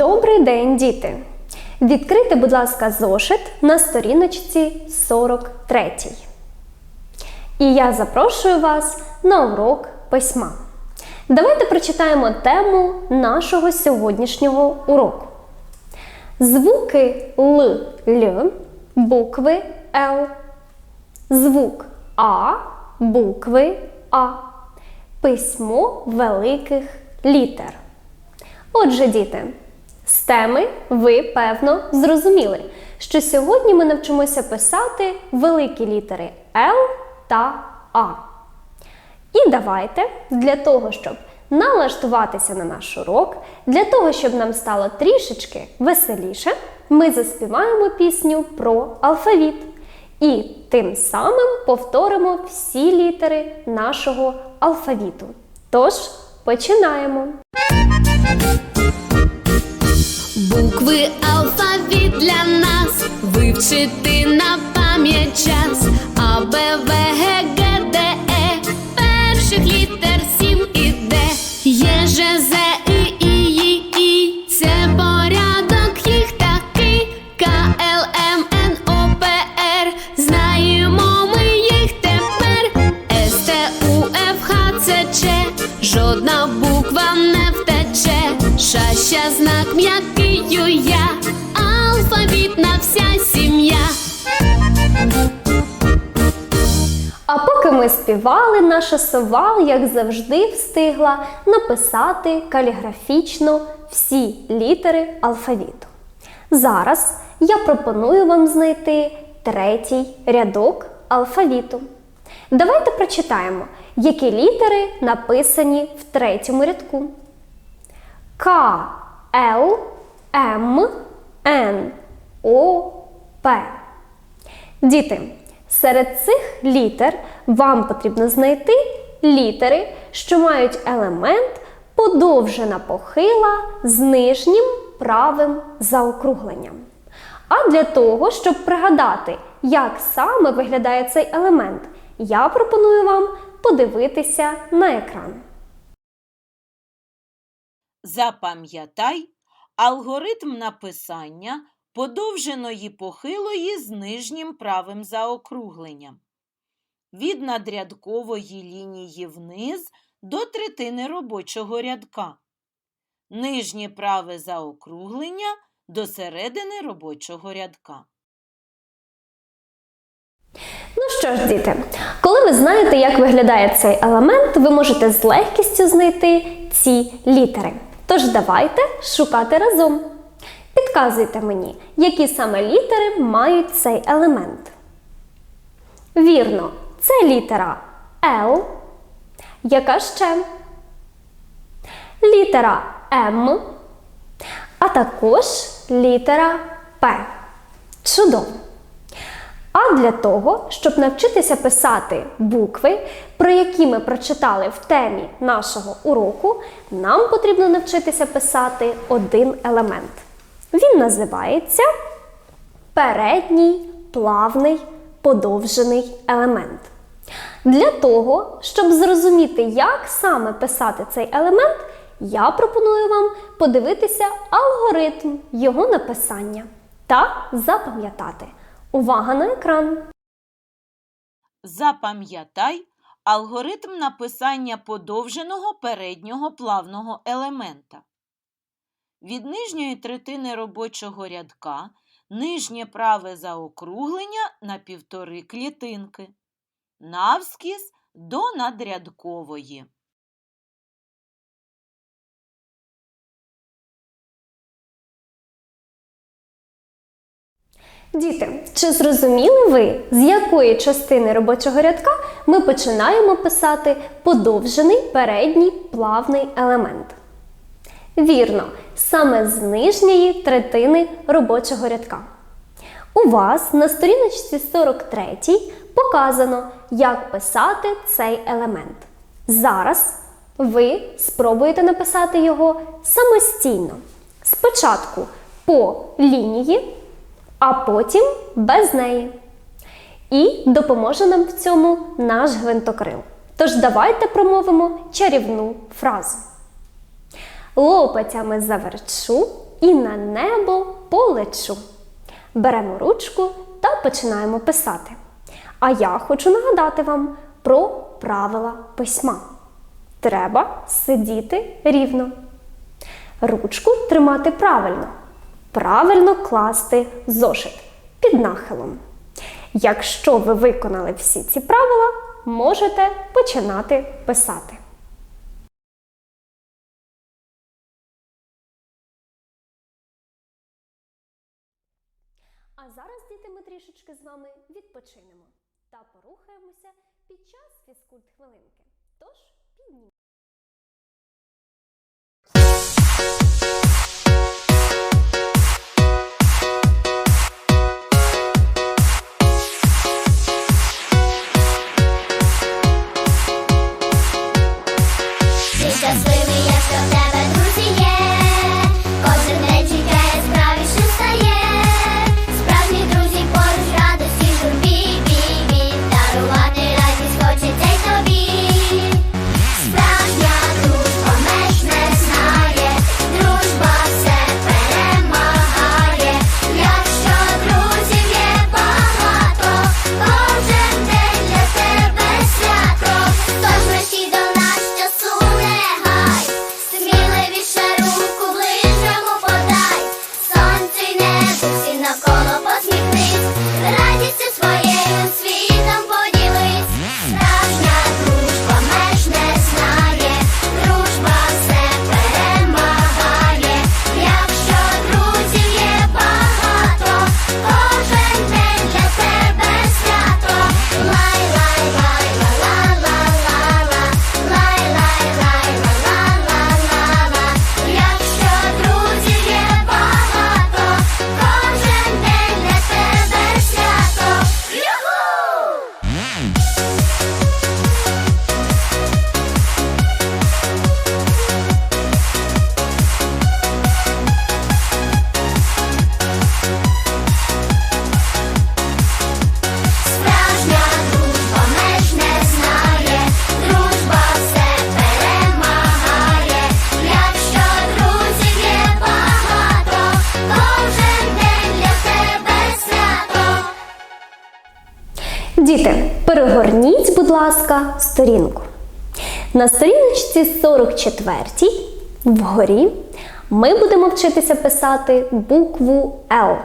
Добрий день, діти! Відкрийте, будь ласка, зошит на сторіночці 43. І я запрошую вас на урок письма. Давайте прочитаємо тему нашого сьогоднішнього уроку. Звуки Л, Л, букви Л, звук А, букви А, письмо великих літер. Отже, діти, з теми ви, певно, зрозуміли, що сьогодні ми навчимося писати великі літери Л та А. І давайте для того, щоб налаштуватися на наш урок, для того, щоб нам стало трішечки веселіше, ми заспіваємо пісню про алфавіт. І тим самим повторимо всі літери нашого алфавіту. Тож, починаємо! Букви алфавіт для нас. Вивчити на пам'ять час. А, Б, В, Г, Г, Д, Е. Перших літер наша сова, як завжди, встигла написати каліграфічно всі літери алфавіту. Зараз я пропоную вам знайти третій рядок алфавіту. Давайте прочитаємо, які літери написані в третьому рядку. К, Л, М, Н, О, П. Діти, серед цих літер вам потрібно знайти літери, що мають елемент подовжена похила з нижнім правим заокругленням. А для того, щоб пригадати, як саме виглядає цей елемент, я пропоную вам подивитися на екран. Запам'ятай алгоритм написання подовженої похилої з нижнім правим заокругленням. Від надрядкової лінії вниз до третини робочого рядка. Нижнє праве заокруглення до середини робочого рядка. Ну що ж, діти, коли ви знаєте, як виглядає цей елемент, ви можете з легкістю знайти ці літери. Тож давайте шукати разом. Підказуйте мені, які саме літери мають цей елемент. Вірно, це літера L. Яка ще? Літера М, а також літера П. Чудово! А для того, щоб навчитися писати букви, про які ми прочитали в темі нашого уроку, нам потрібно навчитися писати один елемент. Він називається передній плавний подовжений елемент. Для того, щоб зрозуміти, як саме писати цей елемент, я пропоную вам подивитися алгоритм його написання та запам'ятати. Увага на екран! Запам'ятай алгоритм написання подовженого переднього плавного елемента. Від нижньої третини робочого рядка нижнє праве заокруглення на півтори клітинки. Навскіз до надрядкової. Діти, чи зрозуміли ви, з якої частини робочого рядка ми починаємо писати подовжений передній плавний елемент? Вірно, саме з нижньої третини робочого рядка. У вас на сторіночці 43 показано, як писати цей елемент. Зараз ви спробуєте написати його самостійно. Спочатку по лінії а потім без неї. І допоможе нам в цьому наш гвинтокрил. Тож давайте промовимо чарівну фразу. Лопатями заверчу, і на небо полечу. Беремо ручку та починаємо писати. А я хочу нагадати вам про правила письма. Треба сидіти рівно. Ручку тримати правильно. Правильно класти зошит під нахилом. Якщо ви виконали всі ці правила, можете починати писати. Трішечки з вами відпочинемо та порухаємося під час фізкульт хвилинки. Тож підніміть. Діти, перегорніть, будь ласка, сторінку. На сторіночці 44 вгорі ми будемо вчитися писати букву Л.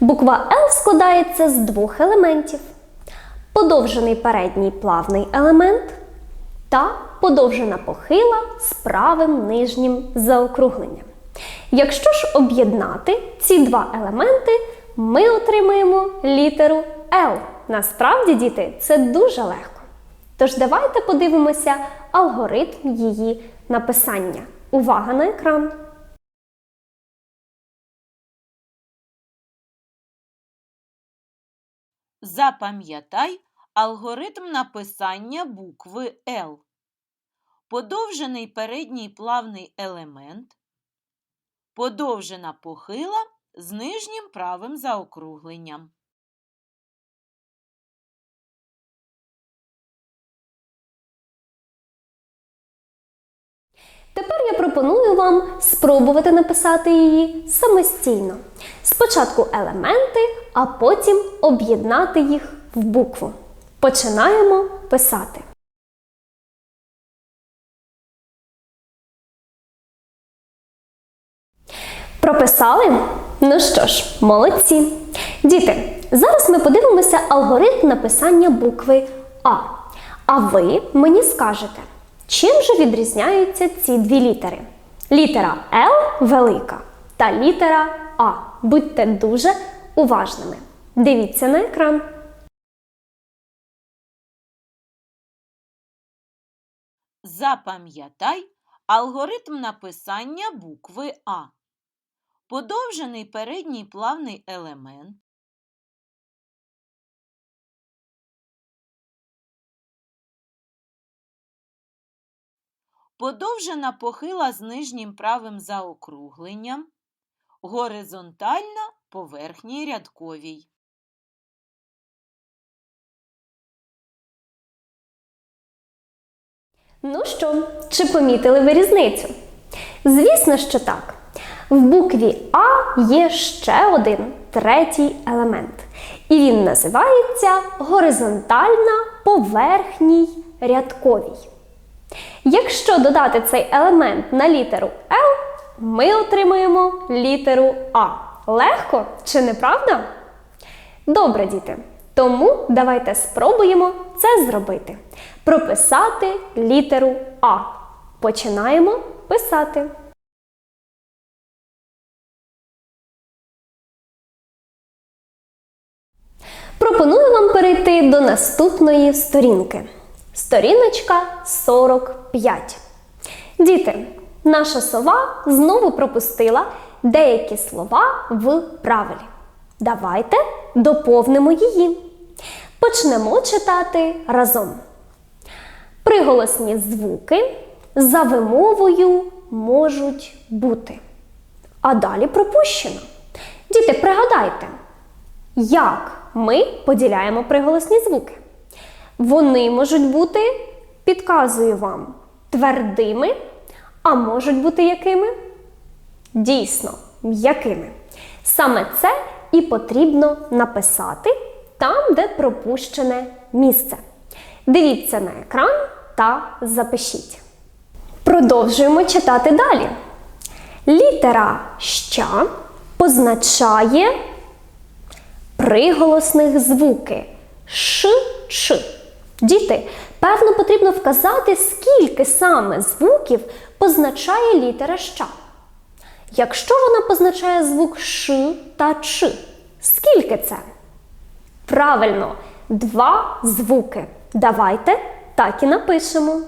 Буква Л складається з двох елементів: подовжений передній плавний елемент та подовжена похила з правим нижнім заокругленням. Якщо ж об'єднати ці два елементи, ми отримаємо літеру Л. Насправді, діти, це дуже легко. Тож давайте подивимося алгоритм її написання. Увага на екран! Запам'ятай алгоритм написання букви Л. Подовжений передній плавний елемент, подовжена похила з нижнім правим заокругленням. Тепер я пропоную вам спробувати написати її самостійно. Спочатку елементи, а потім об'єднати їх в букву. Починаємо писати. Прописали? Ну що ж, молодці. Діти, зараз ми подивимося алгоритм написання букви А. А ви мені скажете, чим же відрізняються ці дві літери? Літера Л велика та літера А. Будьте дуже уважними. Дивіться на екран. Запам'ятай алгоритм написання букви А. Подовжений передній плавний елемент, подовжена похила з нижнім правим заокругленням, горизонтальна поверхній рядковій. Ну що, чи помітили ви різницю? Звісно, що так. В букві А є ще один третій елемент. І він називається горизонтальна поверхній рядковій. Якщо додати цей елемент на літеру Л, ми отримаємо літеру А. Легко чи не правда? Добре, діти. Тому давайте спробуємо це зробити. Прописати літеру А. Починаємо писати. Пропоную вам перейти до наступної сторінки. Сторіночка 45. Діти, наша сова знову пропустила деякі слова в правилі. Давайте доповнимо її. Почнемо читати разом. Приголосні звуки за вимовою можуть бути. А далі пропущено. Діти, пригадайте, як ми поділяємо приголосні звуки. Вони можуть бути, підказую вам, твердими, а можуть бути якими? Дійсно, м'якими. Саме це і потрібно написати там, де пропущене місце. Дивіться на екран та запишіть. Продовжуємо читати далі. Літера ща позначає приголосних звуки ш, ч. Діти, певно, потрібно вказати, скільки саме звуків позначає літера ща. Якщо вона позначає звук ш та ч, скільки це? Правильно, два звуки. Давайте так і напишемо.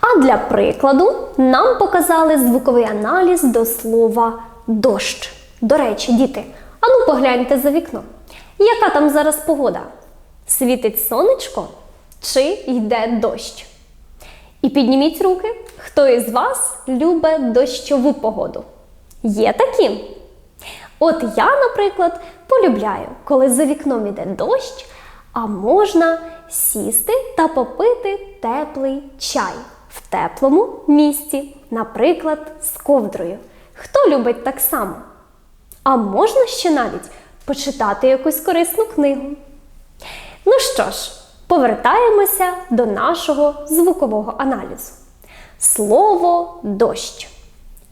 А для прикладу нам показали звуковий аналіз до слова дощ. До речі, діти, ану погляньте за вікно. Яка там зараз погода? Світить сонечко чи йде дощ? І підніміть руки, хто із вас любить дощову погоду? Є такі? От я, наприклад, полюбляю, коли за вікном іде дощ, а можна сісти та попити теплий чай в теплому місці, наприклад, з ковдрою. Хто любить так само? А можна ще навіть почитати якусь корисну книгу. Ну що ж, повертаємося до нашого звукового аналізу. Слово дощ.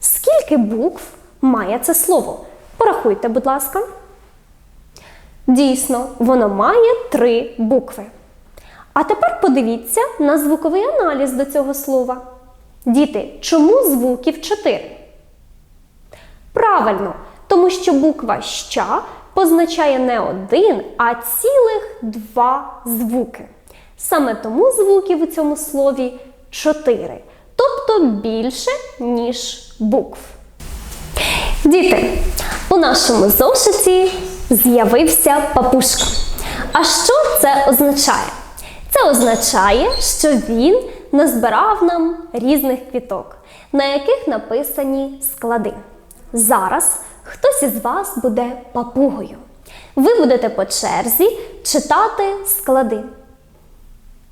Скільки букв має це слово? Порахуйте, будь ласка. Дійсно, воно має три букви. А тепер подивіться на звуковий аналіз до цього слова. Діти, чому звуків чотири? Правильно, тому що буква ща позначає не один, а цілих два звуки. Саме тому звуків у цьому слові чотири, тобто більше, ніж букв. Діти, у нашому зошиті з'явився папушка. А що це означає? Це означає, що він назбирав нам різних квіток, на яких написані склади. Зараз хтось із вас буде папугою. Ви будете по черзі читати склади.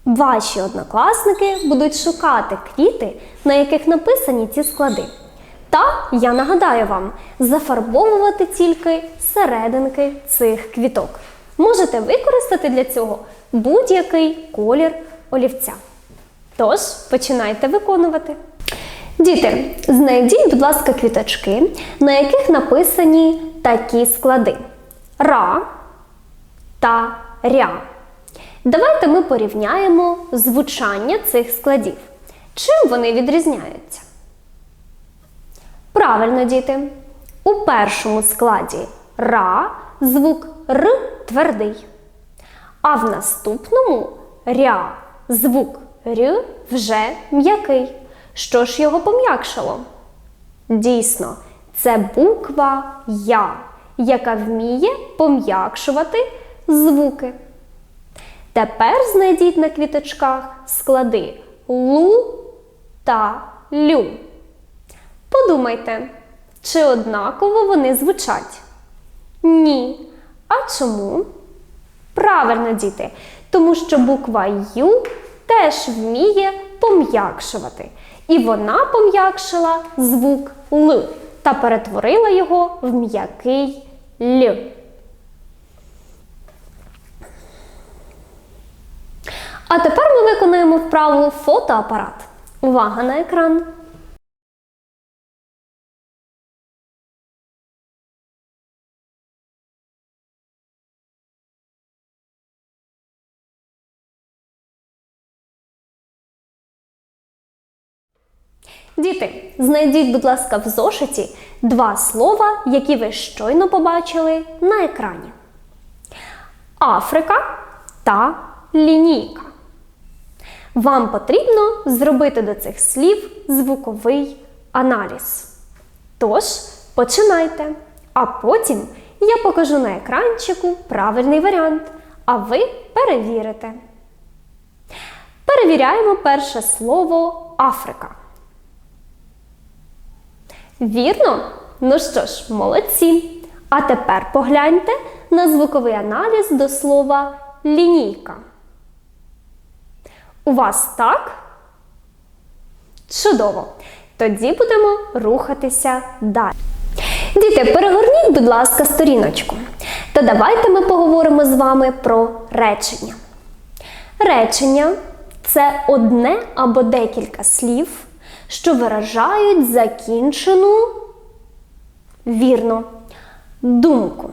Ваші однокласники будуть шукати квіти, на яких написані ці склади. Та я нагадаю вам, зафарбовувати тільки серединки цих квіток. Можете використати для цього будь-який колір олівця. Тож, починайте виконувати. Діти, знайдіть, будь ласка, квіточки, на яких написані такі склади: ра та ря. Давайте ми порівняємо звучання цих складів. Чим вони відрізняються? Правильно, діти. У першому складі ра звук р твердий. А в наступному ря звук р вже м'який. Що ж його пом'якшало? Дійсно, це буква Я, яка вміє пом'якшувати звуки. Тепер знайдіть на квіточках склади лу та лю. Подумайте, чи однаково вони звучать? Ні. А чому? Правильно, діти, тому що буква Ю теж вміє пом'якшувати. І вона пом'якшила звук Л та перетворила його в м'який Л. А тепер ми виконуємо вправу фотоапарат. Увага на екран! Діти, знайдіть, будь ласка, в зошиті два слова, які ви щойно побачили на екрані: Африка та лінійка. Вам потрібно зробити до цих слів звуковий аналіз. Тож, починайте. А потім я покажу на екранчику правильний варіант, а ви перевірите. Перевіряємо перше слово Африка. Вірно? Ну що ж, молодці. А тепер погляньте на звуковий аналіз до слова лінійка. У вас так? Чудово! Тоді будемо рухатися далі. Діти, перегорніть, будь ласка, сторіночку. Та давайте ми поговоримо з вами про речення. Речення це одне або декілька слів, що виражають закінчену вірно думку.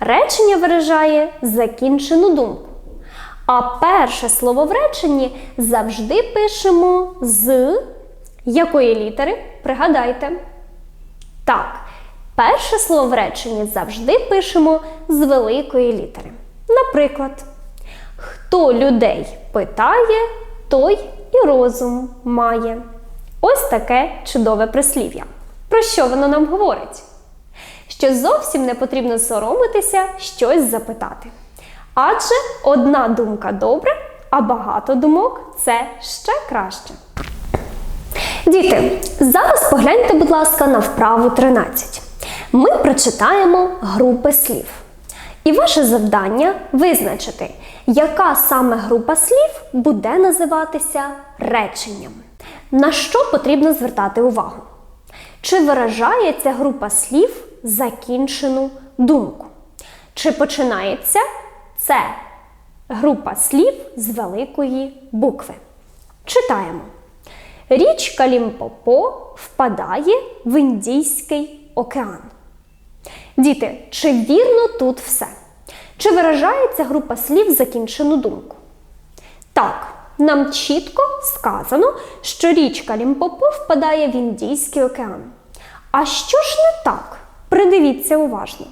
Речення виражає закінчену думку. А перше слово в реченні завжди пишемо з якої літери? Пригадайте. Так, перше слово в реченні завжди пишемо з великої літери. Наприклад, хто людей питає, той і розум має. Ось таке чудове прислів'я. Про що воно нам говорить? Що зовсім не потрібно соромитися щось запитати. Адже одна думка добре, а багато думок це ще краще. Діти, зараз погляньте, будь ласка, на вправу 13. Ми прочитаємо групи слів. І ваше завдання визначити, яка саме група слів буде називатися реченням. На що потрібно звертати увагу? Чи виражає ця група слів закінчену думку? Чи починається це група слів з великої букви? Читаємо. Річка Лімпопо впадає в Індійський океан. Діти, чи вірно тут все? Чи виражається група слів закінчену думку? Так, нам чітко сказано, що річка Лімпопо впадає в Індійський океан. А що ж не так? Придивіться уважно.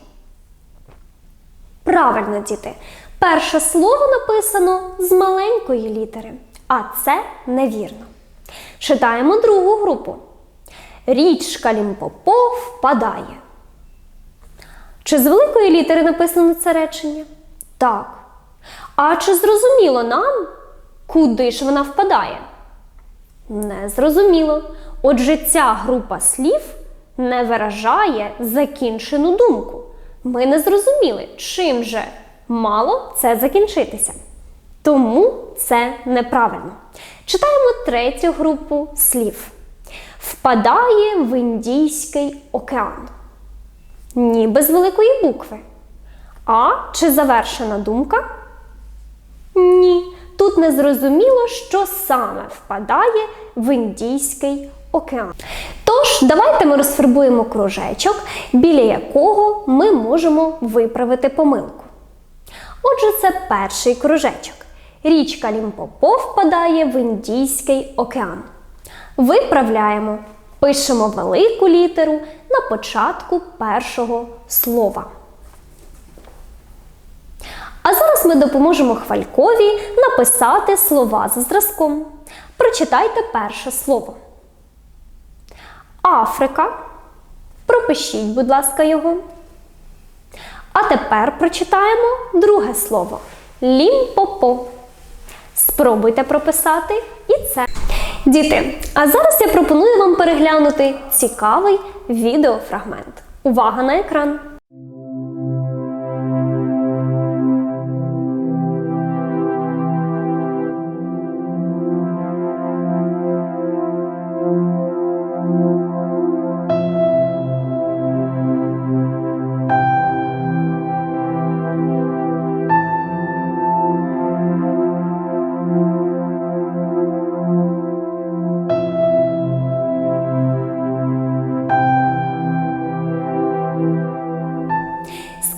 Правильно, діти. Перше слово написано з маленької літери, а це невірно. Читаємо другу групу. Річка Лімпопо впадає. Чи з великої літери написано це речення? Так. А чи зрозуміло нам, куди ж вона впадає? Не зрозуміло. Отже, ця група слів не виражає закінчену думку. Ми не зрозуміли, чим же мало це закінчитися. Тому це неправильно. Читаємо третю групу слів. Впадає в Індійський океан. Ні, без великої букви. А чи завершена думка? Ні. Тут не зрозуміло, що саме впадає в Індійський океан. Тож, давайте ми розфарбуємо кружечок, біля якого ми можемо виправити помилку. Отже, це перший кружечок. Річка Лімпопо впадає в Індійський океан. Виправляємо. Пишемо велику літеру на початку першого слова. А зараз ми допоможемо Хвалькові написати слова за зразком. Прочитайте перше слово. Африка. Пропишіть, будь ласка, його. А тепер прочитаємо друге слово Лімпопо. Спробуйте прописати і це. Діти, а зараз я пропоную вам переглянути цікавий відеофрагмент. Увага на екран!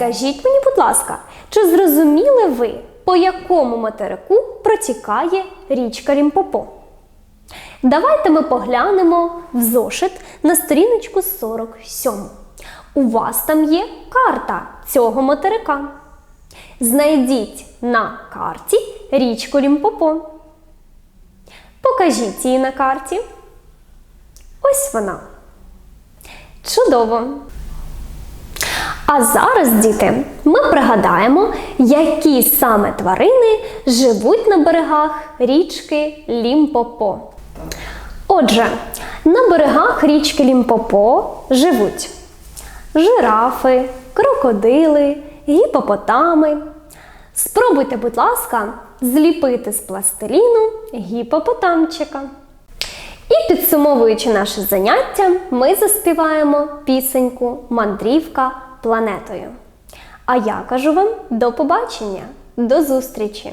Скажіть мені, будь ласка, чи зрозуміли ви, по якому материку протікає річка Лімпопо? Давайте ми поглянемо в зошит на сторіночку 47. У вас там є карта цього материка. Знайдіть на карті річку Лімпопо. Покажіть її на карті. Ось вона. Чудово! А зараз, діти, ми пригадаємо, які саме тварини живуть на берегах річки Лімпопо. Отже, на берегах річки Лімпопо живуть жирафи, крокодили, гіпопотами. Спробуйте, будь ласка, зліпити з пластиліну гіпопотамчика. І підсумовуючи наше заняття, ми заспіваємо пісеньку Мандрівка планетою. А я кажу вам до побачення, до зустрічі!